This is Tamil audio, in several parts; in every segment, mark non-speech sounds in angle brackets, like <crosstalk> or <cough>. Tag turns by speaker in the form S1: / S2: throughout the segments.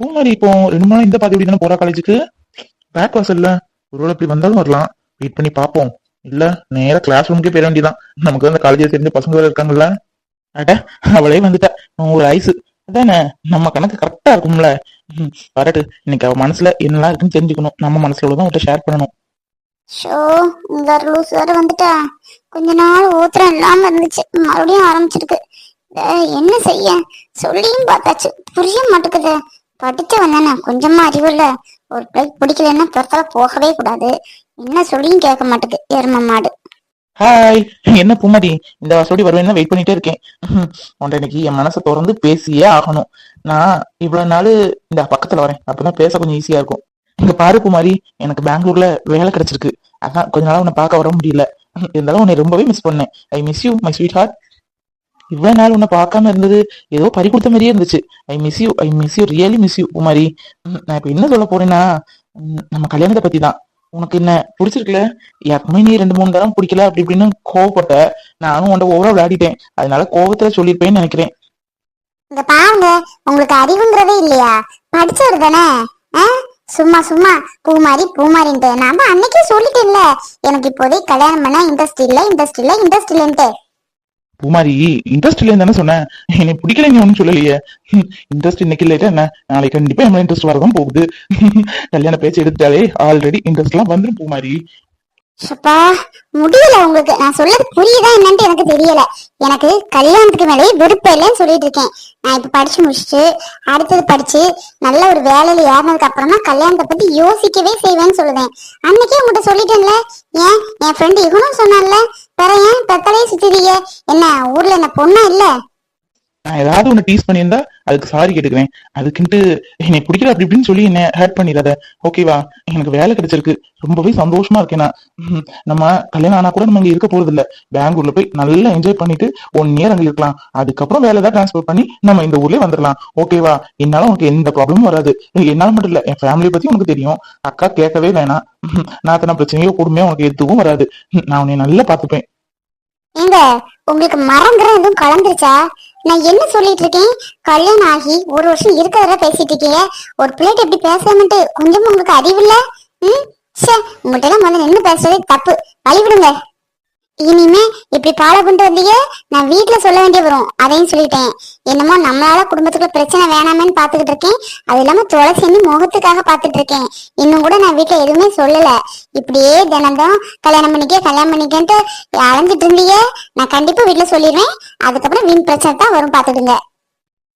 S1: பூமாரி இப்போ ரெண்டு மணி இந்த பாதி தானே போறா காலேஜுக்கு பேக் வாசல்ல ஒருவேளை இப்படி வந்தாலும் வரலாம். வெயிட் பண்ணி பார்ப்போம் இல்ல நேரா கிளாஸ் ரூமுக்கே போயிட வேண்டியதான் நமக்கு அந்த காலேஜில் தெரிஞ்ச பசங்க வேற இருக்காங்கல்ல. அட அவளே வந்துட்டா. ஒரு ஐஸ் அதானே? நம்ம கணக்கு கரெக்டா இருக்கும்ல. வரட்டு. இன்னைக்கு அவ மனசுல என்னெல்லாம் இருக்குன்னு தெரிஞ்சுக்கணும். நம்ம மனசுல உள்ளதான் அவட்ட ஷேர் பண்ணணும்.
S2: ஷோ இந்த லூஸ் வேற வந்துட்டா. கொஞ்ச நாள் ஊத்திரம் இல்லாம இருந்துச்சு. மறுபடியும் ஆரம்பிச்சிருக்கு. என்ன செய்ய? சொல்லியும் பார்த்தாச்சு. புரிய மாட்டேங்குது. படிச்சவன் தானே. கொஞ்சமா அறிவுள்ள ஒரு பிளேட் பிடிக்கலன்னா பிறத்தால போகவே கூடாது. என்ன சொல்லியும் கேட்க மாட்டேது. எரும மாடு.
S1: ஹாய் என்ன பூமாரி இந்த வசோடி வருவேன்னு வெயிட் பண்ணிட்டே இருக்கேன். ம், இன்னைக்கு என் மனசை திறந்து பேசியே ஆகணும். நான் இவ்வளவு நாள் இந்த பக்கத்துல வரேன். அப்பதான் பேச கொஞ்சம் ஈஸியா இருக்கும். இங்க பாரு பூமாரி எனக்கு பெங்களூர்ல வேலை கிடைச்சிருக்கு. அதான் கொஞ்ச நாளா உன்னை பார்க்க வர முடியல. இருந்தாலும் உன்னை ரொம்பவே மிஸ் பண்ணேன். I miss you my sweetheart இவ்வளவு நாள் உன்னை பார்க்காம இருந்தது. ஏதோ பறி கொடுத்த மாதிரியே இருந்துச்சு. I miss you I miss you really miss you Kumari. நான் இப்ப என்ன சொல்ல போறேன்னா நம்ம கல்யாணத்தை பத்தி தான் உனக்கு என்ன பிடிச்சிருக்குல எப்பவுமே நீ ரெண்டு மூணு தரம் பிடிக்கல அப்படி இப்படின்னு கோவப்பட்ட நானும் உன்ட ஓவரா விளையாடிட்டேன். அதனால கோவத்துல சொல்லிருப்பேன்னு நினைக்கிறேன்.
S2: இந்த பாருங்க உங்களுக்கு அறிவுங்கிறதே இல்லையா? படிச்சவர் தானே? ஆ? சும்மா சும்மா பூமாரி பூமாரின்ட்டு. நான் அன்னைக்கே சொல்லிட்டேன்ல எனக்கு இப்போதைக்கு கல்யாணம் பண்ண இன்ட்ரெஸ்ட் இல்ல இன்ட்ரெஸ்ட் இல்ல இன்ட்ரெஸ்ட் இல்லன்ட்டு.
S1: பூமாரி இன்ட்ரெஸ்ட் இல்லைன்னு தானே சொன்னேன். எனக்கு பிடிக்கல நீ ஒன்றும் சொல்லலையே. இன்ட்ரெஸ்ட் இன்னைக்கு இல்லையா என்ன? நாளைக்கு கண்டிப்பா நம்ம இன்ட்ரெஸ்ட் வரதான் போகுது. கல்யாண பேச்சு எடுத்தாலே ஆல்ரெடி இன்ட்ரெஸ்ட் எல்லாம் வந்துடும் பூமாரி.
S2: அப்பா முடியல உங்களுக்கு. நான் சொல்லது புரியுதா என்னன்ட்டு எனக்கு தெரியல. எனக்கு கல்யாணத்துக்கு மேலேயே விருப்பம் இல்லைன்னு சொல்லிட்டு இருக்கேன். நான் இப்ப படிச்சு முடிச்சுட்டு அடுத்தது படிச்சு நல்ல ஒரு வேலையில ஏறினதுக்கு அப்புறமா கல்யாணத்தை பத்தி யோசிக்கவே செய்வேன்னு சொல்லுவேன் அன்னைக்கே உங்ககிட்ட சொல்லிட்டேன்ல. ஏன்? என் ஃப்ரெண்டு இவனும் சொன்னான்ல வேற சுத்துறீங்க என்ன ஊர்ல என்ன பொண்ணா இல்ல?
S1: நான் ஏதாவது ஒண்ணு டீஸ் பண்ணியிருந்தா அதுக்கு சாரி கேட்டுக்கிறேன் அதுக்குன்ட்டு என்னை பிடிக்கல அப்படி இப்படின்னு சொல்லி என்ன ஹேட் பண்ணிடாத. ஓகேவா எனக்கு வேலை கிடைச்சிருக்கு. ரொம்பவே சந்தோஷமா இருக்கேன் நான். நம்ம கல்யாணம் ஆனா கூட நம்ம இங்க இருக்க போறது இல்ல பெங்களூர்ல போய் நல்லா என்ஜாய் பண்ணிட்டு ஒன் இயர் அங்க இருக்கலாம். அதுக்கப்புறம் வேலை தான் டிரான்ஸ்பர் பண்ணி நம்ம இந்த ஊர்லயே வந்துடலாம். ஓகேவா என்னால உனக்கு எந்த ப்ராப்ளமும் வராது. என்னால மட்டும் இல்ல என் ஃபேமிலியை பத்தி உனக்கு தெரியும். அக்கா கேட்கவே வேணாம். ம், நான் பிரச்சனையோ கொடுமையோ உனக்கு எதுவும் வராது. நான் உன்னை நல்லா பாத்துப்பேன்
S2: ஏங்க உங்களுக்கு மரங்கிற எதுவும் கலந்துருச்சா? நான் என்ன சொல்லிட்டு இருக்கேன்? கல்யாணம் ஆகி ஒரு வருஷம் இருக்கிறத பேசிட்டு இருக்கீங்க. ஒரு பிள்ளைகிட்ட எப்படி பேசாமட்டு கொஞ்சம் உங்களுக்கு அறிவு இல்ல? ம்? சே உங்கள்கிட்ட எல்லாம் முதல்ல நின்று பேசுறதே தப்பு. வழி விடுங்க இனிமே இப்படி பாலை பண்ணிட்டு வந்தீங்க நான் வீட்டுல சொல்ல வேண்டிய வரும். அதையும் சொல்லிட்டேன். என்னமோ நம்மளால குடும்பத்துக்குள்ள பிரச்சனை வேணாமேன்னு பாத்துக்கிட்டு இருக்கேன். அது இல்லாம துளசின்னு முகத்துக்காக பாத்துட்டு இருக்கேன். இன்னும் கூட நான் வீட்டுல எதுவுமே சொல்லல. இப்படியே தினந்தோம் கல்யாணம் பண்ணிக்க கல்யாணம் பண்ணிக்கன்ட்டு அலைஞ்சிட்டு இருந்தீங்க. நான் கண்டிப்பா வீட்டுல சொல்லிடுவேன். அதுக்கப்புறம் வீண் பிரச்சனை தான் வரும் பாத்துடுங்க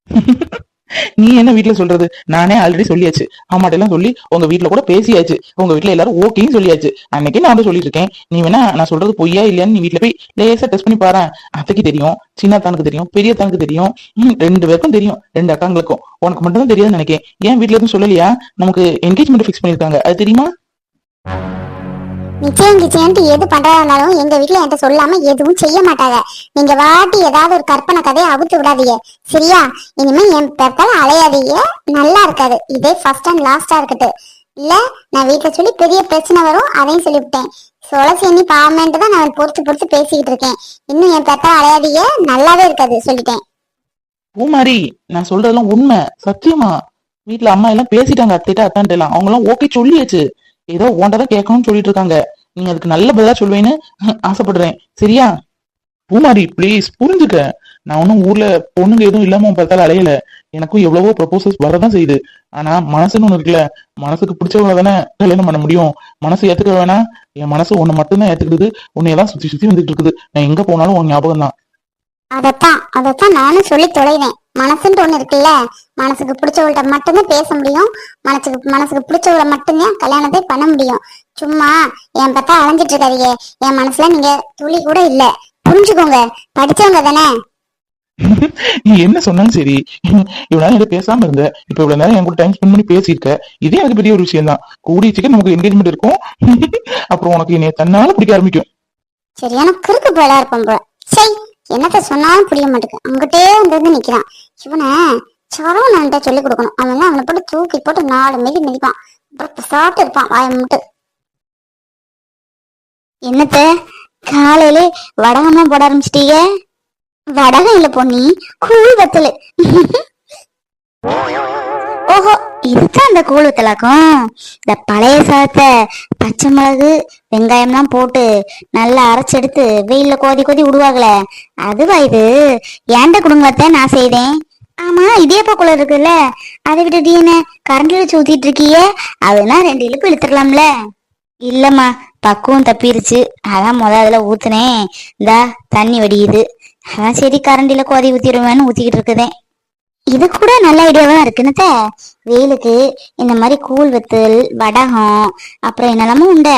S2: <laughs>
S1: நீ என்ன வீட்டுல சொல்றது? நானே ஆல்ரெடி சொல்லியாச்சு. அம்மாட்ட எல்லாம் சொல்லி உங்க வீட்டுல கூட பேசியாச்சு. உங்க வீட்டுல எல்லாரும் ஓகேன்னு சொல்லியாச்சு. அன்னைக்கு நான் வந்து சொல்லிட்டு இருக்கேன் நீ வேணா நான் சொல்றது பொய்யா இல்லையான்னு நீ வீட்டுல போய் லேசா டெஸ்ட் பண்ணி பாரு அத்தைக்கு தெரியும் சின்ன தானுக்கு தெரியும் பெரிய தானுக்கு தெரியும் ரெண்டு பேருக்கும் தெரியும். ரெண்டு அக்காங்களுக்கும். உனக்கு மட்டும் தான் தெரியாதுன்னு நினைக்கிறேன். ஏன் வீட்ல எதுவும் சொல்லலையா? நமக்கு என்கேஜ்மெண்ட் ஃபிக்ஸ் பண்ணிருக்காங்க அது தெரியுமா?
S2: நிச்சயம் கிச்சயன்ட்டு எது பண்றதா இருந்தாலும் எங்க வீட்டுல என்கிட்ட சொல்லாம எதுவும் செய்ய மாட்டாங்க. நீங்க வாட்டி ஏதாவது ஒரு கற்பனை கதையை அவுத்து விடாதீங்க. சரியா? இனிமே என் பெற்றால அலையாதீங்க. நல்லா இருக்காது. இதே ஃபர்ஸ்ட் அண்ட் லாஸ்டா இருக்கட்டும். இல்ல நான் வீட்டுல சொல்லி பெரிய பிரச்சனை வரும் அதையும் சொல்லிவிட்டேன். சொலசி எண்ணி பாவமேன்ட்டு தான் நான் பொறுத்து பொறுத்து பேசிக்கிட்டு இருக்கேன். இன்னும் என் பெற்றால அலையாதீங்க. நல்லாவே இருக்காது சொல்லிட்டேன்.
S1: பூமாரி நான் சொல்றதெல்லாம் உண்மை. சத்தியமா. வீட்டுல அம்மா எல்லாம் பேசிட்டாங்க அத்தைட்ட அத்தான்ட்டு எல்லாம் அவங்க எல்லாம் ஓகே சொல்லியாச்சு. ஏதோ ஓண்டதான் கேட்கணும்னு சொல்லிட்டு இருக்காங்க நீங்க அதுக்கு நல்ல பதிலா சொல்லுவேன்னு ஆசைப்படுறேன். சரியா? பூமாரி ப்ளீஸ் புரிஞ்சுக்க. நான் ஒன்றும் ஊர்ல பொண்ணுங்க எதுவும் இல்லாம உன் பார்த்தால அலையல. எனக்கும் எவ்வளவோ ப்ரப்போசல்ஸ் வரதான் செய்யுது. ஆனா மனசுன்னு ஒண்ணு இருக்குல்ல. மனசுக்கு பிடிச்சவங்கள தானே கல்யாணம் பண்ண முடியும். மனசு ஏத்துக்க வேணா என் மனசு ஒன்னு மட்டும்தான் ஏத்துக்கிடுது உன்னையதான் சுத்தி சுத்தி வந்துட்டு இருக்குது. நான் எங்க போனாலும் உன் ஞாபகம் தான்
S2: அதத்தான் அதத்தான் நானும் சொல்லி தொலைவேன். மனசுன்ட்டு ஒண்ணு இருக்குல்ல மனசுக்கு பிடிச்சவள்கிட்ட மட்டும்தான் பேச முடியும். மனசுக்கு மனசுக்கு பிடிச்சவள மட்டும்தான் கல்யாணத்தை பண்ண முடியும். சும்மா என் பத்தா அலைஞ்சிட்டு இருக்காதீங்க. என் மனசுல நீங்க துளி கூட இல்ல. புரிஞ்சுக்கோங்க. படிச்சவங்க தானே.
S1: நீ என்ன சொன்னாலும் சரி. இவ்வளவு நேரம் பேசாம இருந்த. இப்ப இவ்வளவு நேரம் என் கூட டைம் ஸ்பெண்ட் பண்ணி பேசியிருக்க. இதே எனக்கு பெரிய ஒரு விஷயம் தான் கூடிய சீக்கிரம் நமக்கு என்கேஜ்மெண்ட் இருக்கும். அப்புறம் உனக்கு என்னைய தன்னால பிடிக்க ஆரம்பிக்கும்.
S2: சரியான கிறுக்கு போலா இருப்போம் போல. என்னத்த சொன்னாலும் புரிய மாட்டேங்குது அங்கிட்டே வந்து வந்து நிக்கிறான். இவனை சரவணன்ட்ட சொல்லி கொடுக்கணும். அவன் அவனை போட்டு தூக்கி போட்டு நாலு மிதி மிதிப்பான். அப்புறம் சாப்பிட்டு இருப்பான் வாய முட்டு. என்னத்த? காலையில வடகமா போட ஆரம்பிச்சிட்டீங்க வடகம் இல்ல பொன்னி கூழ் வத்தலு. <laughs> ஓஹோ
S3: இதுதான் அந்த கூழ் வித்தலாக்கும் இந்த பழைய சாதத்தை பச்சை மிளகு வெங்காயம்லாம் போட்டு நல்லா அரைச்செடுத்து வெயில்ல கோதி கோதி விடுவாங்களே. அதுவா இது? ஏண்ட குடும்பத்தை நான் செய்தேன்? ஆமா இதேப்பா குளம் இருக்குல்ல? அதை விட்டுட்டு என்ன கரண்ட்ல வச்சு ஊத்திட்டு இருக்கியே? அதுனா ரெண்டு இழுப்பு இழுத்துடலாம்ல இல்லம்மா பக்குவம் தப்பிருச்சு. அதான் முத அதுல ஊத்துனேன். இந்தா தண்ணி வடியுது. அதான் சரி கரண்டில கோதி ஊத்திடுவேன்னு ஊத்திக்கிட்டு இருக்குதேன். இது கூட நல்ல ஐடியாவா இருக்குன்னு வெயிலுக்கு இந்த மாதிரி கூழ் வத்தல் வடகம் அப்புறம் என்னெல்லாமோ உண்டு.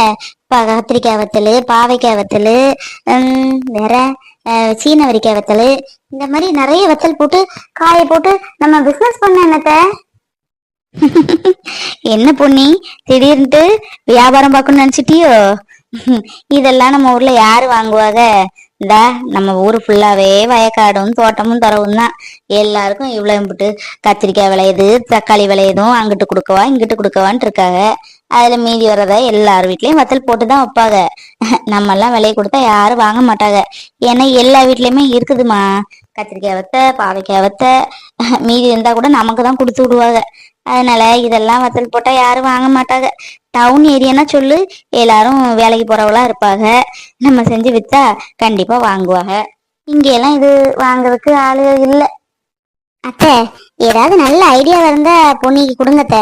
S3: கத்திரிக்காய் வத்தல் பாவைக்காய் வத்தல் வேற சீன சீனவரிக்காய் வத்தல் இந்த மாதிரி நிறைய வத்தல் போட்டு காய போட்டு நம்ம பிசினஸ் பண்ண என்னத்த? என்ன பொண்ணி திடீர்னுட்டு வியாபாரம் பார்க்கணும்னு நினைச்சிட்டியோ? <laughs> இதெல்லாம் நம்ம ஊர்ல யாரு வாங்குவாங்க இந்த நம்ம ஊரு ஃபுல்லாவே வயக்காடும் தோட்டமும் தரவும் தான். எல்லாருக்கும் இவ்வளவு இம்புட்டு கத்திரிக்காய் விளையுது தக்காளி விளையுதும் அங்கிட்டு கொடுக்கவா இங்கிட்டு கொடுக்கவான்ட்டு இருக்காங்க. அதுல மீதி வர்றத எல்லார் வீட்லயும் வத்தல் போட்டு தான் வைப்பாங்க. <laughs> நம்ம எல்லாம் விலையை கொடுத்தா யாரும் வாங்க மாட்டாங்க. ஏன்னா எல்லா வீட்லயுமே இருக்குதுமா கத்திரிக்காய் வத்த பாவைக்காய் வத்த <laughs> மீதி இருந்தா கூட நமக்கு தான் கொடுத்து விடுவாங்க. அதனால இதெல்லாம் வத்தல் போட்டா யாரும் வாங்க மாட்டாங்க. டவுன் ஏரியானா சொல்லு எல்லாரும் வேலைக்கு போறவளா இருப்பாங்க. நம்ம செஞ்சு வித்தா கண்டிப்பா வாங்குவாங்க. இங்க எல்லாம் இது வாங்குறதுக்கு ஆளு இல்ல. அத்தை ஏதாவது நல்ல ஐடியா இருந்தா பொண்ணிக்கு கொடுங்கத்த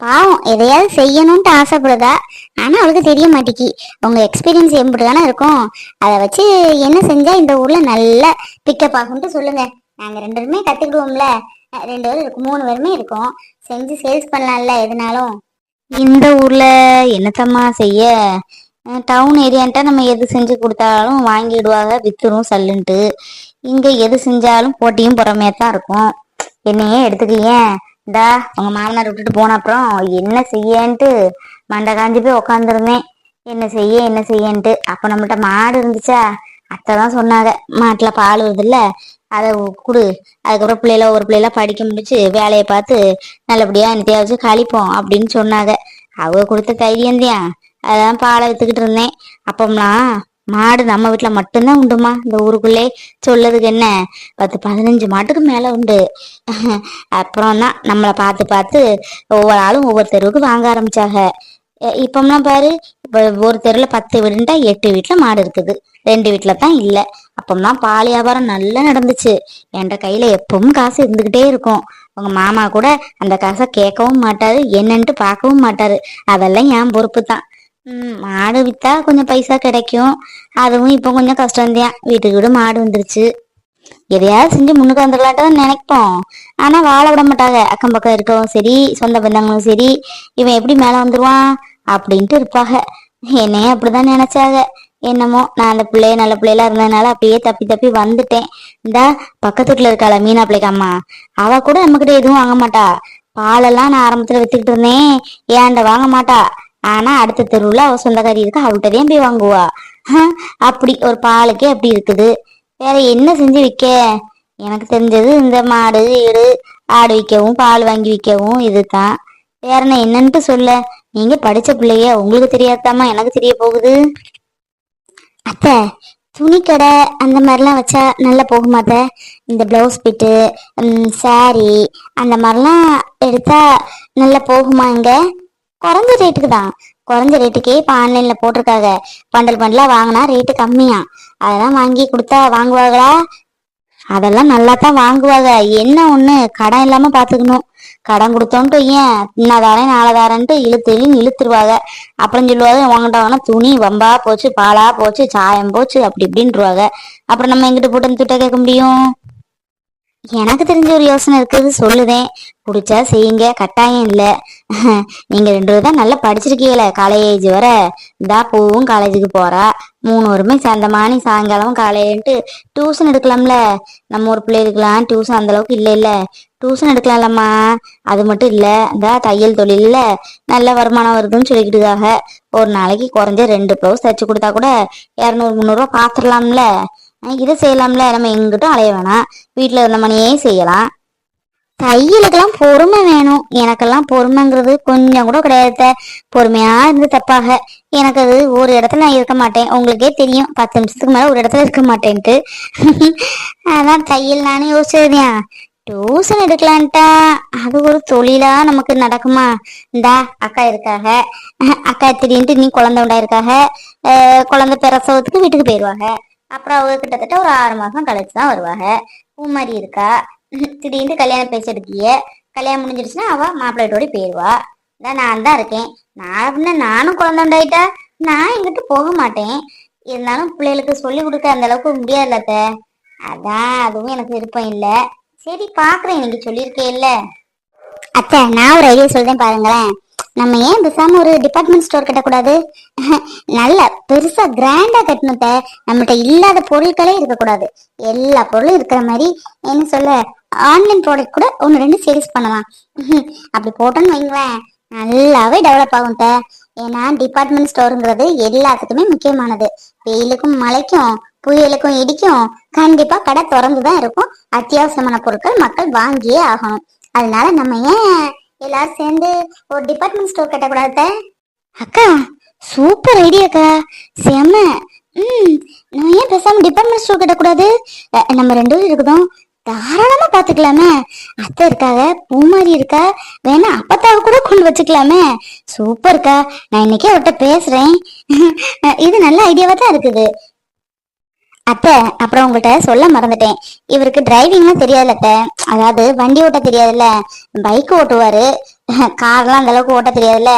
S3: பாவம் எதையாவது செய்யணும்ட்டு ஆசைப்படுதா? ஆனா அவளுக்கு தெரிய மாட்டேக்கி. உங்க எக்ஸ்பீரியன்ஸ் எப்படி தானே இருக்கும். அதை வச்சு என்ன செஞ்சா இந்த ஊர்ல நல்ல பிக்கப் ஆகும்ட்டு சொல்லுங்க. நாங்க ரெண்டு பேருமே கத்துக்கிடுவோம்ல. ரெண்டு பேரும் இருக்கும் மூணு பேருமே இருக்கோம். செஞ்சு சேல்ஸ் பண்ணலாம்ல எதுனாலும். இந்த ஊர்ல என்னத்தம்மா செய்ய? டவுன் ஏரியான்ட்ட நம்ம எது செஞ்சு கொடுத்தாலும் வாங்கிடுவாங்க வித்துரும் சல்லுன்ட்டு. இங்க எது செஞ்சாலும் போட்டியும் பொறாமையா தான் இருக்கும். என்னையே எடுத்துக்கேன் இந்தா உங்க மாமனார் விட்டுட்டு போன அப்புறம் என்ன செய்யன்ட்டு மண்டை காஞ்சி போய் உக்காந்துருந்தேன். என்ன செய்ய என்ன செய்யன்ட்டு. அப்ப நம்மகிட்ட மாடு இருந்துச்சா? அத்தை தான் சொன்னாங்க மாட்டுல பால் வருதுல்ல அதை கொடு. அதுக்கப்புறம் பிள்ளைல ஒரு பிள்ளைல படிக்க முடிச்சு வேலையை பார்த்து நல்லபடியா என்னத்தையா வச்சு கழிப்போம் அப்படின்னு சொன்னாங்க. அவங்க கொடுத்த தைரியம் தான். அதான் பாலை வித்துக்கிட்டு இருந்தேன். அப்பம்லாம் மாடு நம்ம வீட்டுல மட்டும்தான் உண்டுமா? இந்த ஊருக்குள்ளே சொல்லதுக்கு என்ன? பத்து பதினஞ்சு மாட்டுக்கு மேல உண்டு. அப்புறம் தான் நம்மளை பார்த்து பார்த்து ஒவ்வொரு ஆளும் ஒவ்வொரு தெருவுக்கு வாங்க ஆரம்பிச்சாங்க. இப்போம்லாம் இப்பம்லாம் பாரு இப்ப ஒரு தெருவில் பத்து வீடுண்டா எட்டு வீட்டுல மாடு இருக்குது. ரெண்டு வீட்டுல தான் இல்லை. அப்பம்லாம் பால் வியாபாரம் நல்லா நடந்துச்சு. என்கிட்ட கையில எப்பவும் காசு இருந்துகிட்டே இருக்கும். உங்க மாமா கூட அந்த காசை கேட்கவும் மாட்டாரு என்னன்ட்டு பார்க்கவும் மாட்டாரு. அதெல்லாம் என் பொறுப்பு தான் உம் மாடு வித்தா கொஞ்சம் பைசா கிடைக்கும். அதுவும் இப்போ கொஞ்சம் கஷ்டம்தான். வீட்டுக்கு வீடு மாடு வந்துருச்சு. எதையாவது செஞ்சு முன்னுக்கு வந்துடலான்ட்டு தான் நினைப்போம். ஆனா வாழ விட மாட்டாங்க. அக்கம் பக்கம் இருக்கவும் சரி சொந்த பந்தங்களும் சரி இவன் எப்படி மேல வந்துருவான்? அப்படின்ட்டு இருப்பாங்க. என்னையே அப்படிதான் நினைச்சாங்க. என்னமோ நான் அந்த பிள்ளைய நல்ல பிள்ளையெல்லாம் இருந்ததுனால அப்படியே தப்பி தப்பி வந்துட்டேன். இந்தா பக்கத்து வீட்டுல இருக்காள மீனா பிள்ளைக்கு அம்மா. அவ கூட நம்மக்கிட்ட எதுவும் வாங்க மாட்டா. பாலெல்லாம் நான் ஆரம்பத்துல வித்துக்கிட்டு இருந்தேன். ஏன்ட வாங்க மாட்டா? ஆனா அடுத்த தெருவுல அவ சொந்தக்காரி இருக்கு அவள்கிட்டதான் போய் வாங்குவா. அப்படி ஒரு பாலுக்கே அப்படி இருக்குது. வேற என்ன செஞ்சு விற்க எனக்கு தெரிஞ்சது இந்த மாடு ஈடு ஆடு விற்கவும் பால் வாங்கி விற்கவும் இதுதான். வேற நான் என்னன்ட்டு சொல்ல? நீங்க படிச்ச பிள்ளைய உங்களுக்கு தெரியாதாம்மா எனக்கு தெரிய போகுது. அத்தை துணிக்கடை அந்த மாதிரிலாம் வச்சா நல்லா போகுமா அத்தை இந்த பிளவுஸ் பிட்டு சாரி அந்த மாதிரிலாம் எடுத்தா நல்லா போகுமா இங்க? குறைஞ்ச ரேட்டுக்கு தான். குறைஞ்ச ரேட்டுக்கே இப்போ ஆன்லைனில் போட்டிருக்காங்க. பண்டல் பண்டலா வாங்கினா ரேட்டு கம்மியாக அதெல்லாம் வாங்கி கொடுத்தா வாங்குவாங்களா? அதெல்லாம் நல்லா தான் வாங்குவாங்க. என்ன ஒண்ணு? கடன் இல்லாம பாத்துக்கணும். கடன் கொடுத்தோன்ட்டு ஏன்? இன்னதாரேன் நாளதாரன்ட்டு இழுத்து இழுன்னு இழுத்துருவாங்க. அப்புறம் சொல்லுவாங்க வாங்கிட்ட வாங்கினா துணி வம்பா போச்சு பாலா போச்சு சாயம் போச்சு அப்படி இப்படின்ட்டுருவாங்க அப்புறம் நம்ம எங்கிட்ட போட்டு அந்த கேட்க முடியும்? எனக்கு தெரிஞ்ச ஒரு யோசனை இருக்குது. சொல்லுதேன் பிடிச்சா செய்யுங்க. கட்டாயம் இல்லை. <laughs> நீங்கள் ரெண்டு பேரும் தான் நல்லா படிச்சிருக்கீங்கள. காலேஜ் வர. இதா பூவும் காலேஜுக்கு போகிறா மூணு வருமே மாணி சாயங்காலமும் காலையிலன்ட்டு டியூஷன் எடுக்கலாம்ல. நம்ம ஒரு பிள்ளைகளுக்குலாம் டியூஷன் அந்த அளவுக்கு இல்லை டியூஷன் எடுக்கலாம்லம்மா. அது மட்டும் இல்லை. இந்த தையல் தொழிலில் நல்ல வருமானம் வருதுன்னு சொல்லிக்கிட்டுக்காக. ஒரு நாளைக்கு குறைஞ்ச ரெண்டு ப்ளவுஸ் தச்சு கொடுத்தா கூட இரநூறு முந்நூறுரூவா பார்த்துடலாம்ல இதை செய்யலாம்ல? நம்ம எங்கிட்டும் அலைய வேணாம். வீட்டில் இருந்த மணியே செய்யலாம். தையலுக்கெல்லாம் பொறுமை வேணும். எனக்கெல்லாம் பொறுமைங்கிறது கொஞ்சம் கூட கிடையாது பொறுமையா இருந்து தப்பாக. எனக்கு அது ஒரு இடத்துல நான் இருக்க மாட்டேன். உங்களுக்கே தெரியும். பத்து நிமிஷத்துக்கு மேலே ஒரு இடத்துல இருக்க மாட்டேன்ட்டு. <laughs> அதான் தையல் நானே யோசிச்சதுதான் டியூஷன் எடுக்கலான்ட்டா. அது ஒரு தொழிலா நமக்கு நடக்குமா? இந்தா அக்கா இருக்காக. அக்கா திடீர்னு நீ குழந்தை உண்டாயிருக்காக இருக்காக? குழந்தை பிரசவத்துக்கு வீட்டுக்கு போயிடுவாங்க அப்புறம் அவங்க கிட்டத்தட்ட ஒரு ஆறு மாசம் கழிச்சு தான் வருவாங்க பூமாரி இருக்கா? திடீர்னு கல்யாணம் பேச எடுக்கிய கல்யாணம் முடிஞ்சிருச்சுன்னா அவ மாப்பிள்ளையோட போயிடுவா இதான் நான் தான் இருக்கேன். நான் அப்படின்னா நானும் குழந்தை உண்டாயிட்டா? நான் எங்கிட்ட போக மாட்டேன். இருந்தாலும் பிள்ளைகளுக்கு சொல்லி கொடுக்க அந்த அளவுக்கு முடியாதுல்லத்த அதான் அதுவும் எனக்கு விருப்பம் இல்லை. சரி பாக்குறேன். இன்னைக்கு சொல்லியிருக்கே இல்ல அத்தை நான் ஒரு ஐடியா சொல்றேன் பாருங்களேன். நம்ம ஏன் பேசாம ஒரு டிபார்ட்மெண்ட் ஸ்டோர் கட்டக்கூடாது? நல்ல பெருசா கிராண்டா கட்டணும் நம்மகிட்ட இல்லாத பொருட்களே இருக்கக்கூடாது. எல்லா பொருளும் இருக்கிற மாதிரி என்ன சொல்ல ஆன்லைன் ப்ராடக்ட் கூட ஒன்று ரெண்டு சேல்ஸ் பண்ணலாம். அப்படி போட்டோன்னு வைங்களேன் நல்லாவே டெவலப் ஆகும் த ஏன்னா டிபார்ட்மெண்ட் ஸ்டோருங்கிறது எல்லாத்துக்குமே முக்கியமானது. வெயிலுக்கும் மழைக்கும் புயலுக்கும் இடிக்கும் கண்டிப்பா கடை திறந்து தான் இருக்கும். அத்தியாவசியமான பொருட்கள் மக்கள் வாங்கியே ஆகணும். அதனால நம்ம ஏன் எல்லாரும் சேர்ந்து ஒரு டிபார்ட்மெண்ட் ஸ்டோர் கட்டக்கூடாது அக்கா சூப்பர் ஐடியாக்கா செம்ம. ம் நான் ஏன் பேசாம டிபார்ட்மெண்ட் ஸ்டோர் கட்டக்கூடாது? நம்ம ரெண்டு பேரும் இருக்குதோம் தாராளமா பாத்துக்கலாமே. அத்தை இருக்காக பூமாரி இருக்கா வேணா அப்பத்தாவை கூட கொண்டு வச்சுக்கலாமே. சூப்பர்க்கா நான் இன்னைக்கே அவர்கிட்ட பேசுறேன். இது நல்ல ஐடியாவா தான் இருக்குது. அத்தை அப்புறம் உங்கள்கிட்ட சொல்ல மறந்துட்டேன். இவருக்கு டிரைவிங்லாம் தெரியாதுல்ல அத்தை. அதாவது வண்டி ஓட்ட தெரியாதுல்ல. பைக் ஓட்டுவாரு. கார்லாம் அந்த அளவுக்கு ஓட்ட தெரியாதுல்ல.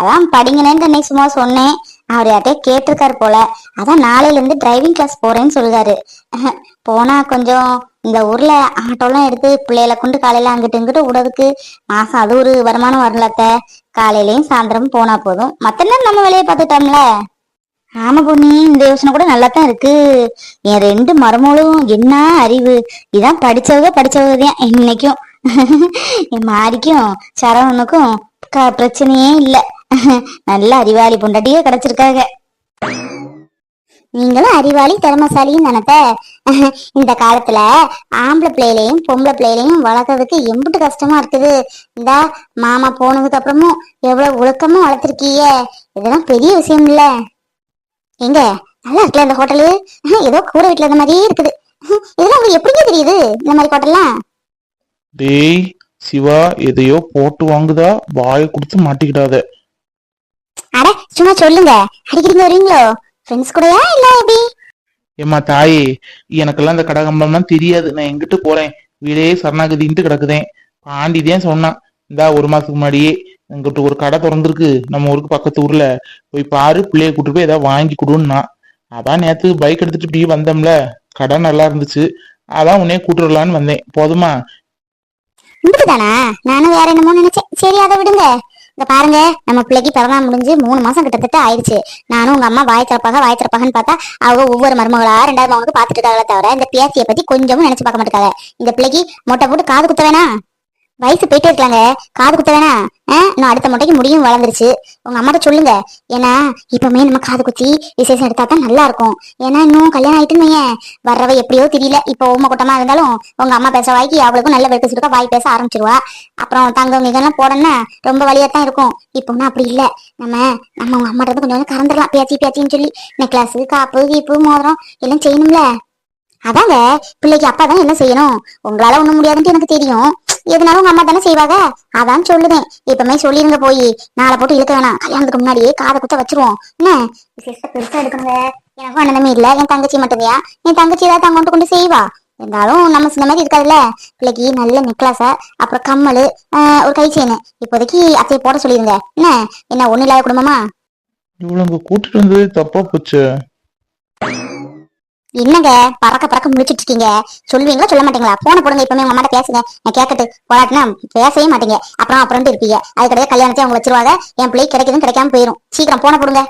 S3: அதான் படிங்கினேன்னு அன்னைக்கு சும்மா சொன்னேன். அவர் யார்ட்டே கேட்டிருக்காரு போல. அதான் நாளையில இருந்து டிரைவிங் கிளாஸ் போறேன்னு சொல்லுதாரு போனா கொஞ்சம் இந்த ஊர்ல ஆட்டோலாம் எடுத்து பிள்ளைகளை கொண்டு காலையில அங்கிட்டு இங்கிட்டு விடுறதுக்கு மாசம் அது ஒரு வருமானம் வரலத்த அத்தை. காலையிலயும் சாயந்தரம் போனா போதும். மத்த நேரம் நம்ம வேலையை பார்த்துட்டோம்ல. ஆமா பொண்ணி இந்த யோசனை கூட நல்லா தான் இருக்கு. என் ரெண்டு மரமோளும் என்ன அறிவு? இதான் படிச்சவங்க படிச்சவங்க தான் இன்னைக்கும் என் மாரிக்கும் சரவணனுக்கும் க- பிரச்சனையே இல்ல. நல்ல அறிவாளி பொண்டாட்டியே கிடைச்சிருக்காங்க. நீங்களும் அறிவாளி திறமசாலியும் நினைப்ப இந்த காலத்துல ஆம்பளை பிள்ளையிலையும் பொம்பளை பிள்ளைகளையும் வளர்க்கறதுக்கு எம்பிட்டு கஷ்டமா இருக்குது. இந்த மாமா போனதுக்கு அப்புறமும் எவ்வளவு ஒழுக்கமா வளர்த்திருக்கீங்க? இதெல்லாம் பெரிய விஷயம் இல்லை. எங்க? நல்லா இருக்குல்ல இந்த ஹோட்டலு? <laughs> ஏதோ கூரை வீட்டுல இருந்த மாதிரியே இருக்குது. <laughs> இதெல்லாம் உங்களுக்கு எப்படிங்க தெரியுது இந்த மாதிரி ஹோட்டல்லாம்?
S1: டேய் சிவா எதையோ போட்டு வாங்குதா? வாயை கொடுத்து மாட்டிக்கிடாத.
S3: அட சும்மா சொல்லுங்க. அடிக்கடி வருவீங்களோ? ஃப்ரெண்ட்ஸ் கூடயா இல்ல எப்படி?
S1: ஏம்மா தாயே எனக்கெல்லாம் இந்த கடகம்பம்லாம் தெரியாது. நான் எங்கிட்டு போறேன்? வீடே சரணாகதின்ட்டு கிடக்குதேன். பாண்டிதான் சொன்னான் இந்தா ஒரு மாசத்துக்கு முன்னாடியே. எங்கிட்ட ஒரு கடை திறந்துருக்கு. நம்ம ஊருக்கு பக்கத்து ஊர்ல. போய் பாரு பிள்ளைய கூட்டு போய் ஏதாவது வாங்கி கொடுன்னா. அதான் நேத்து பைக் எடுத்துட்டு இப்படி வந்தோம்ல. கடை நல்லா இருந்துச்சு. அதான் உன்னைய கூட்டு வரலான்னு வந்தேன். போதுமா?
S3: இப்படிதானா நானும் வேற என்னமோ நினைச்சேன். சரி அதை விடுங்க. இந்த பாருங்க நம்ம பிள்ளைக்கு பிறந்தா முடிஞ்சு மூணு மாசம் கிட்டத்தட்ட ஆயிடுச்சு. நானும் உங்க அம்மா வாய் திறப்பாக வாய் திறப்பாகன்னு பார்த்தா அவங்க ஒவ்வொரு மருமகளா ரெண்டாவது மகனுக்கு பாத்துட்டு இருக்காங்களே தவிர இந்த பேசிய பத்தி கொஞ்சமும் நினைச்சு பார்க்க மாட்டேங்காத இந்த பிள்ளைக்கு மொட்டை போட்டு காது குத்த வேணா வயசு போயிட்டே இருக்காங்க காது குத்த வேணா. ஆ, அடுத்த மொட்டைக்கு முடியும் வளர்ந்துருச்சு. உங்க அம்மாட்ட சொல்லுங்க. ஏன்னா இப்பவுமே நம்ம காது குத்தி விசேஷம் எடுத்தா தான் நல்லா இருக்கும் ஏன்னா இன்னும் கல்யாணம் ஆயிட்டுன்னு வையேன். வர்றவ எப்படியோ தெரியல. இப்போ உமா கூட்டமா இருந்தாலும் உங்க அம்மா பேச வாய்க்கு அவளுக்கும் நல்ல வெட்டு சுருக்க வாய் பேச ஆரம்பிச்சிருவா. அப்புறம் தங்கம் இதெல்லாம் போடணும்னா ரொம்ப வழியா தான் இருக்கும். இப்போனா அப்படி இல்ல. நம்ம நம்ம உங்க அம்மாட்ட கொஞ்சம் கொஞ்சம் கறந்துடலாம். பேச்சு பேச்சின்னு சொல்லி நெக்லஸ் காப்பு கீப்பு மோதிரம் எல்லாம் செய்யணும்ல. அதாங்க பிள்ளைக்கு அப்பா தான் என்ன செய்யணும்? உங்களால ஒண்ணும் முடியாதுன்ட்டு எனக்கு தெரியும். எதுனாலும் உங்க அம்மா தானே செய்வாங்க? அதான் சொல்லுதேன். இப்பமே சொல்லிருங்க போய். நாளை போட்டு இழுக்க வேணாம். கல்யாணத்துக்கு முன்னாடியே காதை குத்த வச்சிருவோம். என்ன? விசேஷத்தை பெருசா எடுக்கணுங்க. எனக்கும் அண்ணனமே இல்ல. என் தங்கச்சி மட்டும்தான் என் தங்கச்சி ஏதாவது தங்க கொண்டு கொண்டு செய்வா? இருந்தாலும் நம்ம சின்ன மாதிரி இருக்காதுல்ல? பிள்ளைக்கு நல்ல நெக்லஸ அப்புறம் கம்மல் ஒரு கை செயின் இப்போதைக்கு அத்தையை போட சொல்லிருங்க. என்ன? என்ன ஒண்ணு இல்லாத குடும்பமா?
S1: இவ்வளவு கூட்டிட்டு வந்தது தப்பா போச்சு.
S3: என்னங்க பறக்க பறக்க முடிச்சிட்டு இருக்கீங்க சொல்லுவீங்களா? சொல்ல மாட்டீங்களா? போன போடுங்க இப்பவுமே உங்க அம்மா பேசுங்க. நான் கேட்கட்டு போராட்டினா பேசவே மாட்டீங்க. அப்புறம் அப்புறம் இருப்பீங்க. அது கிடையாது கல்யாணத்தை அவங்க வச்சிருவாங்க. என் பிள்ளை கிடைக்குதுன்னு கிடைக்காம போயிடும் சீக்கிரம் போன போடுங்க.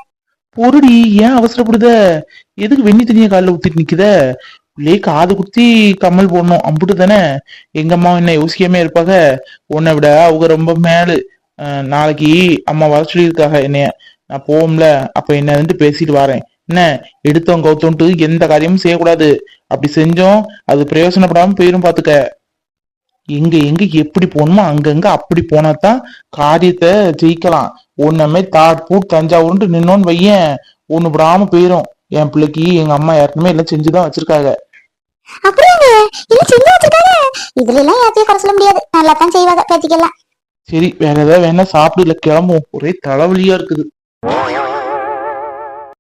S1: பொருடி ஏன் அவசரப்படுத? எதுக்கு வெண்ணி தண்ணிய காலில் ஊத்திட்டு நிக்குத? பிள்ளைய காது குத்தி கம்மல் போடணும். அம்புட்டு தானே? எங்க அம்மா என்ன யோசிக்காம இருப்பாங்க? உன்னை விட அவங்க ரொம்ப மேலு. நாளைக்கு அம்மா வர சொல்லியிருக்காங்க என்னைய. நான் போவோம்ல. அப்ப என்னதுன்ட்டு பேசிட்டு வரேன். என்ன? எடுத்தோம் கவுத்தோன்ட்டு எந்த காரியமும் செய்யக்கூடாது. அப்படி செஞ்சோம் அது பிரயோசனப்படாம போயிரும் பாத்துக்க. எங்க எங்க எப்படி போகணுமோ அங்கங்க அப்படி போனாதான் காரியத்தை ஜெயிக்கலாம். ஒன்னமே தாட்பூட் தஞ்சாவூர்ன்ட்டு நின்னோன்னு வையேன். ஒண்ணு விடாம போயிரும். என் பிள்ளைக்கு எங்க அம்மா ஏற்கனவே எல்லாம் செஞ்சுதான்
S3: வச்சிருக்காங்க. இதுல எல்லாம் யாத்தையும் குறை சொல்ல முடியாது. நல்லா தான் செய்வாங்க பேத்திக்கெல்லாம்.
S1: சரி வேற ஏதாவது வேணா சாப்பிடு இல்ல கிளம்புவோம். ஒரே தலைவலியா இருக்குது.